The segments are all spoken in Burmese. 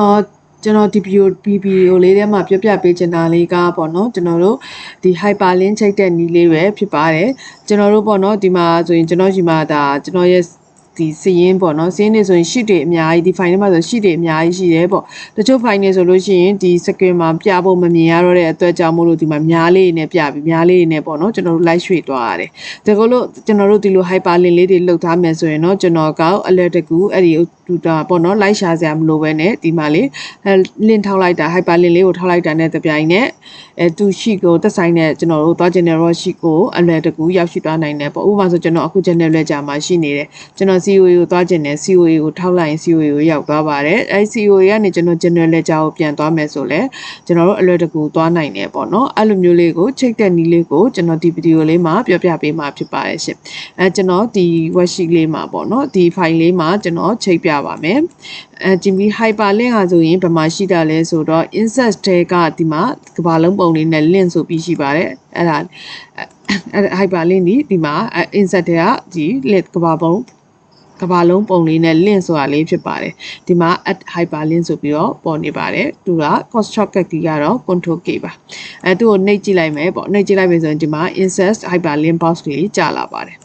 တော့ကျွန်တော်ဒီ video video လေးထဲမှာပြောပြပေးချင်တာလေးကပေါ့နော်ကျွန်တော်တို့ဒီ hyperlink ချိတ်တဲ့နည်းလေးပဲဖြစ်ပါတယ်ကျွန်တော်တို့ပေါ့နော်ဒီမှာဆိုရင်ကျွန်တော်ရှိမှာဒါကျွန်တော်ရဲ့ ဒီစည်ရင်းပေါ့နော်စည်ရင်းနေဆိုရင် sheet တွေအများကြီးဒီ file ထဲမှာဆို sheet တွေအများကြီးရှိတယ်ပေါ့တချို့ file တွေဆိုလို့ရှိရင်ဒီ screen မှာပြဖို့မမြင်ရတော့တဲ့အတွက်ကြောင့်မို့လို့ဒီမှာများလေးနဲ့ပြပြီးများလေးနဲ့ပေါ့နော်ကျွန်တော်တို့ live ရွှေ့သွားရတယ်ဒါကလို့ကျွန်တော်တို့ဒီလို hyperlink လေးတွေလုပ်ထားမယ်ဆိုရင်တော့ကျွန်တော်ကောက် alert တကူအဲ့ဒီတူတာပေါ့နော် live ရှာစရာမလိုပဲနဲ့ဒီမှာလေးအဲ link ထောက်လိုက်တာ hyperlink လေးကိုထောက်လိုက်တာနဲ့တပြိုင်နက်အဲသူရှိကိုသက်ဆိုင်တဲ့ကျွန်တော်တို့သွားကျင်တဲ့ raw sheet ကို alert တကူရောက်ရှိသွားနိုင်တယ်ပေါ့ဥပမာဆိုကျွန်တော်အခု channel လက်ကြာမှာရှိနေတယ်ကျွန်တော် COA ကိုသွားကျင်တယ် COA ကိုထောက်လိုက်ရင် COA ကိုရောက်သွားပါတယ်အဲ COA ကနေကျွန်တော် channel လက်ကြာကိုပြန်သွားမယ်ဆိုလဲကျွန်တော်တို့ alert တကူသွားနိုင်တယ်ပေါ့နော်အဲ့လိုမျိုးလေးကိုချိတ်တဲ့နည်းလေးကိုကျွန်တော်ဒီ video လေးမှာပြောပြပေးမှာဖြစ်ပါတယ်ရှင်အဲကျွန်တော်ဒီ worksheet လေးမှာပေါ့နော်ဒီ file လေးမှာကျွန်တော်ချိတ်ပြပါမယ်အဲဒီမီ hyperlink ဟာဆိုရင်ဘယ်မှာရှိတာလဲဆိုတော့ insert တဲကဒီမှာကဘာလုံးပုံလေးနဲ့ link ဆိုပြီးရှိပါတယ်အဲ့ဒါအဲ့ hyperlink ဒီဒီမှာ insert တဲကဒီ link ကဘာပုံ ကဘာလုံးပုံလေးနဲ့ link ဆိုတာလေးဖြစ်ပါတယ်ဒီမှာ add hyperlink ဆိုပြီးတော့ပေါ်နေပါတယ်သူက cost shortcut key ကတော့ control k ပါအဲသူ့ကိုနှိပ်ကြည့်လိုက်မယ်ပေါ့နှိပ်ကြည့်လိုက်ပြီဆိုရင်ဒီမှာ insert hyperlink box လေးကြာလာပါတယ်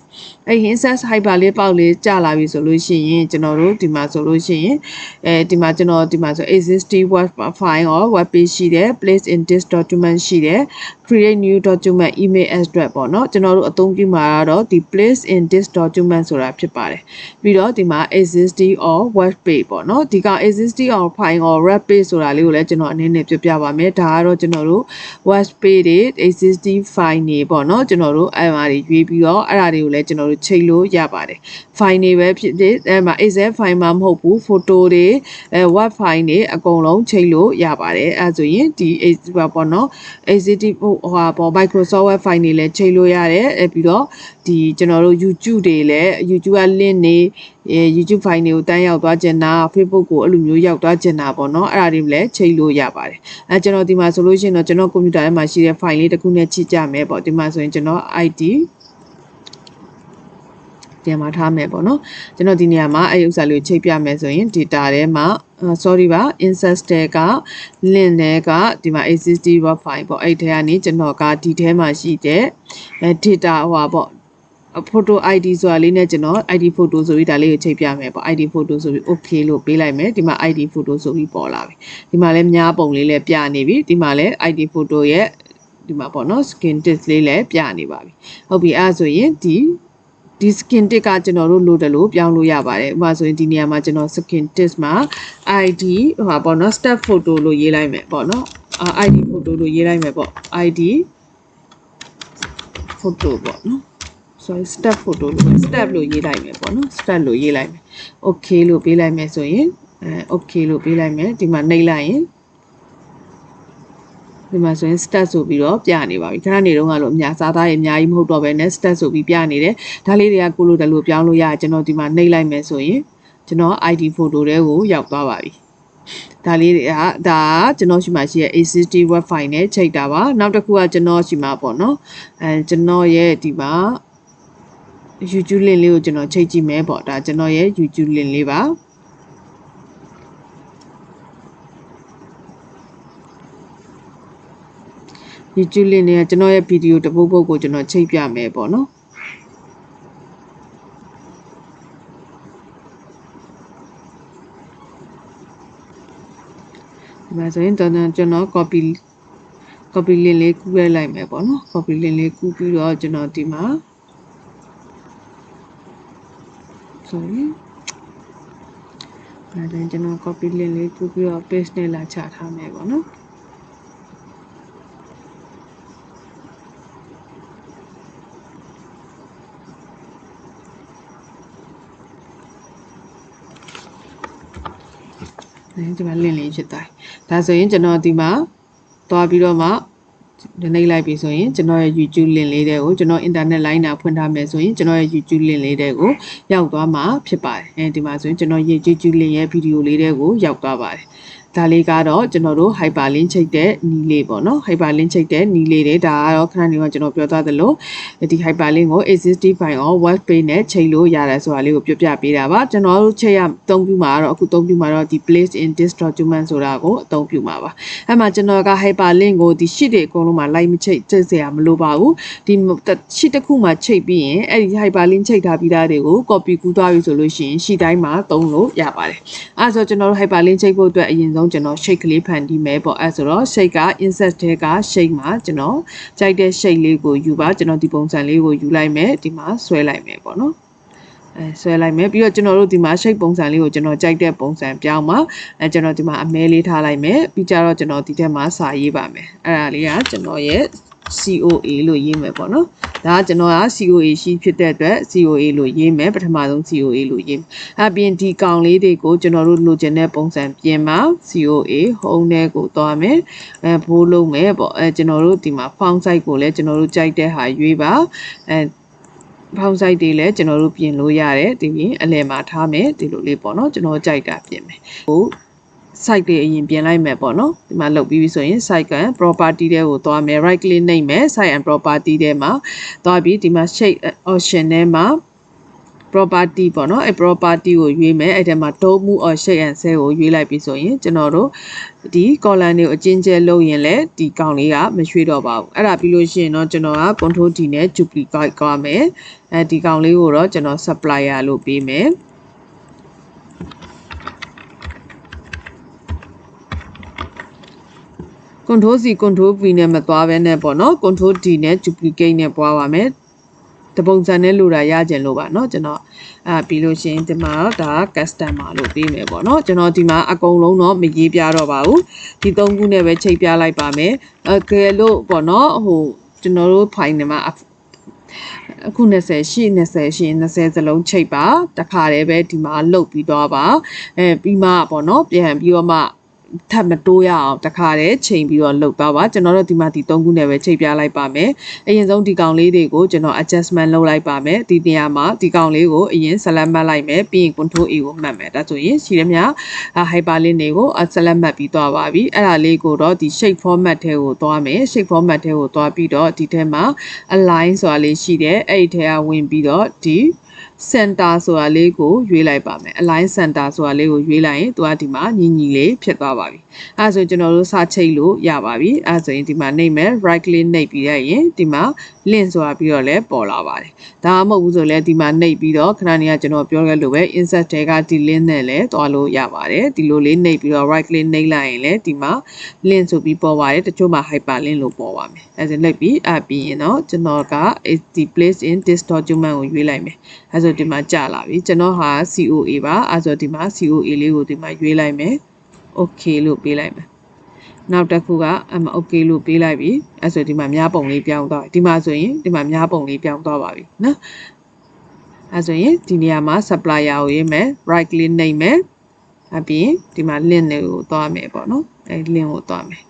အဲ့ insert hyperlink box လေးကြာလာပြီဆိုလို့ရှိရင်ကျွန်တော်တို့ဒီမှာဆိုလို့ရှိရင်အဲဒီမှာကျွန်တော်ဒီမှာဆို existing web file ရော web page ရှိတယ် place in this document ရှိတယ် create new document email address ပေါ့နော်ကျွန်တော်တို့အသုံးပြုမှာကတော့ဒီ place in this document ဆိုတာဖြစ်ပါတယ်ပြီးတော့ဒီမှာ existing or web page ပေါ့နော်ဒီက existing or file or web page ဆိုတာလေးကိုလည်းကျွန်တော်အနေနဲ့ပြောပြပါမယ်ဒါကတော့ကျွန်တော်တို့ web page တွေ existing file တွေပေါ့နော်ကျွန်တော်တို့အဲ့မှာတွေရွေးပြီးတော့အဲ့ဒါတွေကိုလည်းကျွန်တော်တို့ချိန်လို့ရပါတယ် file တွေပဲဖြစ်ဖြစ်အဲ့မှာ excel file မှာမဟုတ်ဘူး photo တွေအဲ web file တွေအကုန်လုံးချိန်လို့ရပါတယ်အဲ့ဆိုရင်ဒီပေါ့နော် existing ဟိုဟာပေါ့ Microsoft web file တွေလည်းချိန်လို့ရတယ်အဲပြီးတော့ဒီကျွန်တော်တို့ YouTube တွေလည်း YouTube က link တွေအဲ YouTube file တွေကိုတန်းရောက်သွားကျင်တာ Facebook ကိုအဲ့လိုမျိုးရောက်သွားကျင်တာပေါ့နော်အဲ့ဒါတွေလည်းချိန်လို့ရပါတယ်အဲကျွန်တော်ဒီမှာဆိုလို့ရှိရင်တော့ကျွန်တော်ကွန်ပျူတာထဲမှာရှိတဲ့ file လေးတစ်ခုနဲ့ချိကြမယ်ပေါ့ဒီမှာဆိုရင်ကျွန်တော် ID ပြန်มาထားမယ်ပေါ့နော်ကျွန်တော်ဒီနေရာမှာအဲ့ဥစ္စာလေးကိုချိန်ပြမယ်ဆိုရင် data ထဲမှာ sorry ပါ insert တဲက link တဲကဒီမှာ existing web file ပေါ့အဲ့ထဲကနေကျွန်တော်ကဒီထဲမှာရှိတဲ့အဲ data ဟိုပါပေါ့ photo ID ဆိုတာလေးနဲ့ကျွန်တော် ID photo ဆိုပြီးဒါလေးကိုချိန်ပြမယ်ပေါ့ ID photo ဆိုပြီး okay လို့ပေးလိုက်မယ်ဒီမှာ ID photo ဆိုပြီးပေါ်လာပြီဒီမှာလည်းများပုံလေးလည်းပြနေပြီဒီမှာလည်း ID photo ရဲ့ဒီမှာပေါ့နော် skin tint လေးလည်းပြနေပါပြီဟုတ်ပြီအဲ့ဆိုရင်ဒီ ဒီ skin tint ကကျွန်တော်တို့လိုတယ်လို့ပြောင်းလို့ရပါတယ်ဥပမာဆိုရင်ဒီနေရာမှာကျွန်တော် skin tint မှာ ID ဟိုပါပေါ့နော် step photo လို့ရေးလိုက်မယ်ပေါ့နော် ID photo လို့ရေးလိုက်မယ်ပေါ့ ID photo ပေါ့နော် sorry step photo လို့ step လို့ရေးလိုက်မယ်ပေါ့နော် step လို့ရေးလိုက်မယ် okay လို့ပေးလိုက်မယ်ဆိုရင်အဲ okay လို့ပေးလိုက်မယ်ဒီမှာနှိပ်လိုက်ရင် ဒီမှာဆိုရင် stat ဆိုပြီးတော့ပြနေပါပြီခဏနေတော့ကလို့အများစားသားတွေအများကြီးမဟုတ်တော့ဘဲနဲ့ stat ဆိုပြီးပြနေတယ်ဒါလေးတွေကကိုလိုတယ်လို့ပြောင်းလို့ရကျွန်တော်ဒီမှာနှိပ်လိုက်မယ်ဆိုရင်ကျွန်တော် ID photo တွေကိုရောက်သွားပါပြီဒါလေးတွေကဒါကကျွန်တော်ရှိမှရှိရဲ့ A60 web file နဲ့ချိန်တာပါနောက်တစ်ခုကကျွန်တော်ရှိမှပေါ့နော်အဲကျွန်တော်ရဲ့ဒီမှာ YouTube link လေးကိုကျွန်တော်ချိန်ကြည့်မယ်ပေါ့ဒါကျွန်တော်ရဲ့ YouTube link လေးပါ YouTube link နဲ့ကျွန်တော်ရဲ့ဗီဒီယိုတစ်ပုဒ်ပုဒ်ကိုကျွန်တော်ချိန်ပြမယ်ပေါ့နော်ဒီမှာဆိုရင်တော့ကျွန်တော် copy copy link လေးကူးရလိုက်မယ်ပေါ့နော် copy link လေးကူးပြီးတော့ကျွန်တော်ဒီမှာ sorry အဲဒါကျွန်တော် copy link လေးကူးပြီးတော့ paste နဲ့လာချထားမယ်ပေါ့နော် ဒီမှာ link လေးဖြစ်သွားတယ်ဒါဆိုရင်ကျွန်တော်ဒီမှာသွားပြီးတော့မှနှိပ်လိုက်ပြီဆိုရင်ကျွန်တော်ရဲ့ YouTube link လေးတွေကိုကျွန်တော် internet line တာဖွင့်ထားမယ်ဆိုရင်ကျွန်တော်ရဲ့ YouTube link လေးတွေကိုရောက်သွားမှာဖြစ်ပါတယ်အဲဒီမှာဆိုရင်ကျွန်တော်ရဲ့ YouTube link ရဲ့ဗီဒီယိုလေးတွေကိုရောက်သွားပါတယ် ဒါလေးကတော့ကျွန်တော်တို့ hyperlink ချိတ်တဲ့နီးလေးပေါ့နော် hyperlink ချိတ်တဲ့နီးလေးတွေဒါကတော့ခဏနေကကျွန်တော်ပြောသားသလိုဒီ hyperlink ကို existing file ရော web page နဲ့ချိန်လို့ရတယ်ဆိုတာလေးကိုပြပြပေးတာပါကျွန်တော်တို့ချိန်ရအသုံးပြုမှာတော့အခုအသုံးပြုမှာတော့ဒီ place in this document ဆိုတာကိုအသုံးပြုမှာပါအဲ့မှာကျွန်တော်က hyperlink ကိုဒီ sheet တွေအကုန်လုံးမှာ like မချိတ်ချိတ်เสียမလိုပါဘူးဒီ sheet တစ်ခုမှာချိတ်ပြီးရင်အဲ့ဒီ hyperlink ချိတ်ထားပြီးသားတွေကို copy ကူးသွားပြီဆိုလို့ရှိရင် sheet တိုင်းမှာသုံးလို့ရပါတယ်အဲ့ဆိုကျွန်တော်တို့ hyperlink ချိတ်ဖို့အတွက်အရင် ဆုံးကျွန်တော် shake ကလေးဖန်တီးမယ်ပေါ့အဲ့ဆိုတော့ shake က insert ထဲက shake မှာကျွန်တော်ကြိုက်တဲ့ shake လေးကိုယူပါကျွန်တော်ဒီပုံစံလေးကိုယူလိုက်မယ်ဒီမှာဆွဲလိုက်မယ်ပေါ့နော်အဲဆွဲလိုက်မယ်ပြီးတော့ကျွန်တော်တို့ဒီမှာ shape ပုံစံလေးကိုကျွန်တော်ကြိုက်တဲ့ပုံစံပြောင်းပါအဲကျွန်တော်ဒီမှာအမဲလေးထားလိုက်မယ်ပြီးကြတော့ကျွန်တော်ဒီထက်မှာစာရေးပါမယ်အဲ့ဒါလေးကကျွန်တော်ရဲ့ COA လို့ရေးမယ်ပေါ့နော်ဒါကကျွန်တော်က COA ရှိဖြစ်တဲ့အတွက် COA လို့ရေးမယ်ပထမဆုံး COA လို့ရေးမယ်အပြင်ဒီကောင်လေးတွေကိုကျွန်တော်တို့လိုချင်တဲ့ပုံစံပြင်ပါ COA home ထဲကိုသွားမယ်အဲဘိုးလုံးမယ်ပေါ့အဲကျွန်တော်တို့ဒီမှာ font size ကိုလည်းကျွန်တော်တို့ကြိုက်တဲ့ဟာရွေးပါအဲဖောင်းဆိုင်တွေလည်းကျွန်တော်တို့ပြင်လို့ရတယ်ဒီပြင်အလယ်မှာထားမယ်ဒီလိုလေးပေါ့နော်ကျွန်တော်ကြိုက်တာပြင်မယ်ဟို site တွေအရင်ပြင်လိုက်မယ်ပေါ့နော်ဒီမှာလုပ်ပြီးပြီဆိုရင် site က property တဲ့ကိုသွားမယ် right click နှိပ်မယ် site and property တဲ့မှာသွားပြီးဒီမှာ shape option ထဲမှာ property ပေါ့နော်အဲ property ကိုရွေးမယ်အဲ့ထဲမှာ dot move or shape and cell ကိုရွေးလိုက်ပြီဆိုရင်ကျွန်တော်တို့ဒီ column တွေကိုအချင်းကျဲလုပ်ရင်လည်းဒီကောင်လေးကမရွှေ့တော့ပါဘူးအဲ့ဒါပြီးလို့ရှိရင်တော့ကျွန်တော်က control D နဲ့ duplicate ကြွားမယ်အဲဒီကောင်လေးကိုတော့ကျွန်တော် supplier လို့ပေးမယ် control C control V နဲ့မသွားဘဲနဲ့ပေါ့နော် control D နဲ့ duplicate နဲ့ပွားပါမယ်တပုံစံနဲ့လိုတာရကြင်လို့ပါเนาะကျွန်တော်အာပြီးလို့ရှိရင်ဒီမှာတော့ဒါ customer လို့ပေးမယ်ပေါ့เนาะကျွန်တော်ဒီမှာအကုန်လုံးတော့မရေးပြတော့ပါဘူးဒီသုံးခုနဲ့ပဲချိန်ပြလိုက်ပါမယ်အကယ်လို့ပေါ့เนาะဟိုကျွန်တော်တို့ file နဲ့မှာအခု20ရှိ20ရှိ20စလုံးချိတ်ပါတခါတည်းပဲဒီမှာလုတ်ပြီးတော့ပါအဲပြီးမှပေါ့เนาะပြန်ပြီးတော့မှ ထပ်မတိုးရအောင်တခါတည်းချိန်ပြီးတော့လှုပ်သွားပါကျွန်တော်တို့ဒီမှာဒီ၃ခုနဲ့ပဲချိန်ပြလိုက်ပါမယ်အရင်ဆုံးဒီကောင်လေးတွေကိုကျွန်တော် adjustment လုပ်လိုက်ပါမယ်ဒီနေရာမှာဒီကောင်လေးကိုအရင် select မှတ်လိုက်မယ်ပြီးရင် control A ကိုမှတ်မယ်ဒါဆိုရင်ရှိရမြ hyperlink တွေကို select မှတ်ပြီးသွားပါပြီအဲ့ဒါလေးကိုတော့ဒီ shape format ထဲကိုသွားမယ် shape format ထဲကိုသွားပြီးတော့ဒီထဲမှာ align ဆိုတာလေးရှိတယ်အဲ့ဒီထဲကဝင်ပြီးတော့ဒီ center ဆိုတာလေးကိုရွေးလိုက်ပါမယ် align center ဆိုတာလေးကိုရွေးလိုက်ရင်သူကဒီမှာညီညီလေးဖြစ်သွားပါပြီအဲဒါဆိုကျွန်တော်တို့စချိတ်လို့ရပါပြီအဲဒါဆိုရင်ဒီမှာနှိပ်မယ် right click နှိပ်ပြီးရရင်ဒီမှာ link ဆိုတာပြီးတော့လည်းပေါ်လာပါတယ်ဒါမှမဟုတ်ဘူးဆိုလည်းဒီမှာနှိပ်ပြီးတော့ခဏနေကကျွန်တော်ပြောခဲ့လို့ပဲ insert တဲကဒီ link နဲ့လည်းတွားလို့ရပါတယ်ဒီလိုလေးနှိပ်ပြီးတော့ right click နှိပ်လိုက်ရင်လည်းဒီမှာ link ဆိုပြီးပေါ်ပါတယ်တချို့မှာ hyperlink လို့ပေါ်ပါမယ်အဲဒါနှိပ်ပြီးအပြီးရင်တော့ကျွန်တော်က the place in this document ကိုရွေးလိုက်မယ်အဲဆိုဒီမှာကြာလာပြီကျွန်တော်ဟာ COA ပါအဲဆိုဒီမှာ COA လေးကိုဒီမှာရွေးလိုက်မယ် okay လို့ပေးလိုက်မယ် နောက်တစ်ခုကအမ okay လို့ပေးလိုက်ပြီအဲဆိုဒီမှာများပုံလေးပြောင်းသွားဒီမှာဆိုရင်ဒီမှာများပုံလေးပြောင်းသွားပါပြီနော်အဲဆိုရင်ဒီနေရာမှာ supplier ကိုရေးမယ် right click နှိပ်မယ်အပြင်ဒီမှာ link တွေကိုသွားမယ်ပေါ့နော်အဲ link ကိုသွားမယ်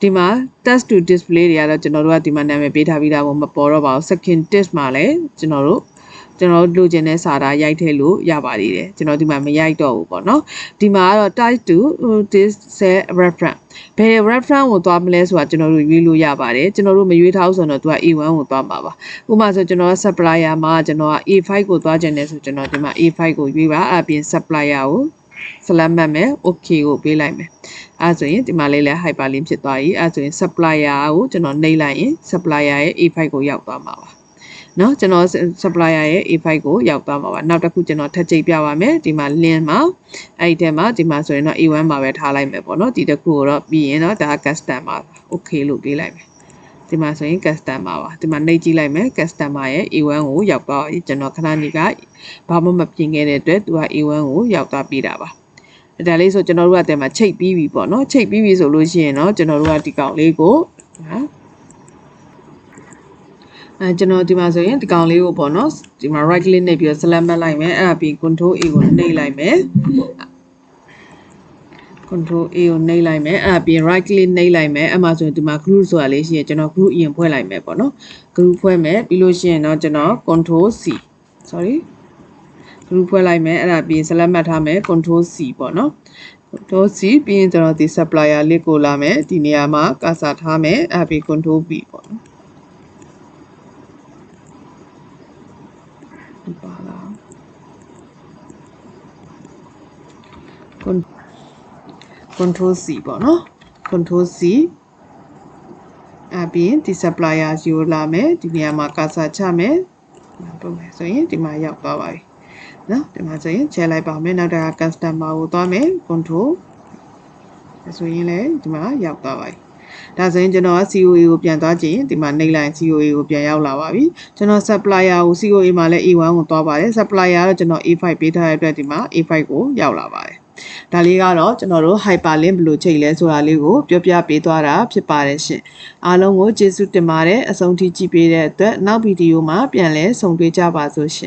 ဒီမှာ test to display တွေကတော့ကျွန်တော်တို့ကဒီမှာနာမည်ပေးထားပြီးသားပေါ့မပေါ်တော့ပါဘူး second test မှာလည်းကျွန်တော်တို့ ကျွန်တော်တို့လိုချင်တဲ့စာသားရိုက်ထည့်လို့ရပါသေးတယ်ကျွန်တော်ဒီမှာမရိုက်တော့ဘူးပေါ့နော်ဒီမှာကတော့ type to this set reference ဘယ် reference ကိုသွားမလဲဆိုတာကျွန်တော်တို့ရွေးလို့ရပါတယ်ကျွန်တော်တို့မရွေးထားဘူးဆိုတော့သူက A1 ကိုသွားမှာပါဥပမာဆိုကျွန်တော်က supplier မှာကျွန်တော်က A5 ကိုသွားခြင်းတယ်ဆိုကျွန်တော်ဒီမှာ A5 ကိုရွေးပါအပြင် supplier ကို select မှတ်မယ် okay ကိုပေးလိုက်မယ်အဲဆိုရင်ဒီမှာလေးလဲ hyperlink ဖြစ်သွားပြီအဲဆိုရင် supplier ကိုကျွန်တော်နှိပ်လိုက်ရင် supplier ရဲ့ A5 ကိုရောက်သွားမှာပါ เนาะကျွန်တော် supplier ရဲ့ A5 ကိုရောက်သွားမှာပါနောက်တစ်ခုကျွန်တော်ထပ်ကြိတ်ပြပါမယ်ဒီမှာ link မှာအဲ့ဒီထဲမှာဒီမှာဆိုရင်တော့ A1 မှာပဲထားလိုက်မယ်ပေါ့เนาะဒီတစ်ခုကိုတော့ပြီးရင်တော့ဒါ customer okay လို့ပေးလိုက်မယ်ဒီမှာဆိုရင် customer ပါဒီမှာနှိပ်ကြည့်လိုက်မယ် customer ရဲ့ A1 ကိုရောက်သွားပြီကျွန်တော်ခဏနေကဘာမှမပြင်ခဲ့တဲ့အတွက်သူက A1 ကိုရောက်သွားပြီးတာပါဒါလေးဆိုကျွန်တော်တို့ကတဲမှာချိတ်ပြီးပြီပေါ့နော်ချိတ်ပြီးပြီဆိုလို့ရှိရင်တော့ကျွန်တော်တို့ကဒီကောင်လေးကိုဟာ အဲကျွန်တော်ဒီမှာဆိုရင်ဒီကောင်လေးကိုပေါ့နော်ဒီမှာ right click နှိပ်ပြီးတော့ select မှတ်လိုက်မယ်အဲ့ဒါပြီး control A ကိုနှိပ်လိုက်မယ် control A ကိုနှိပ်လိုက်မယ်အဲ့ဒါပြီး right click နှိပ်လိုက်မယ်အဲ့မှာဆိုရင်ဒီမှာ group ဆိုတာလေးရှိရင်ကျွန်တော် group အရင်ဖွဲ့လိုက်မယ်ပေါ့နော် group ဖွဲ့မယ်ပြီးလို့ရှိရင်တော့ကျွန်တော် control C sorry group ဖွဲ့လိုက်မယ်အဲ့ဒါပြီး select မှတ်ထားမယ် control C ပေါ့နော် control C ပြီးရင်ကျွန်တော်ဒီ supplier လေးကိုလာမယ်ဒီနေရာမှာကာစာထားမယ်အဲ့ပြီး control B ပေါ့နော်ဒီပါလား Con- control C ပေါ့နော် control C အပြင်ဒီ supplier ယူလာမယ်ဒီနေရာမှာကာစာချမယ်ပုံမယ်ဆိုရင်ဒီမှာရောက်သွားပါပြီနော်ဒီမှာဆိုရင်ချဲလိုက်ပါမယ်နောက်တစ်ခါ customer ကိုသွားမယ် control ဆိုရင်လည်းဒီမှာရောက်သွားပါပြီဒါဆိုရင်ကျွန်တော်က COA ကိုပြန်သွားကြည့်ရင်ဒီမှာနှိပ်လိုက် COA ကိုပြန်ရောက်လာပါပြီကျွန်တော် supplier ကို COA မှာလည်း A1 ကိုသွားပါတယ် supplier ကတော့ကျွန်တော် A5 ပေးထားတဲ့အတွက်ဒီမှာ A5 ကိုရောက်လာပါတယ် ဒါလေးကတော့ကျွန်တော်တို့ hyperlink ဘယ်လိုချိန်လဲဆိုတာလေးကိုပြောပြပေးသွားတာဖြစ်ပါတယ်ရှင်အားလုံးကိုကျေးဇူးတင်ပါတယ်အဆုံးထိကြည့်ပေးတဲ့အတွက်နောက်ဗီဒီယိုမှာပြန်လည်ဆုံတွေ့ကြပါစို့ရှင်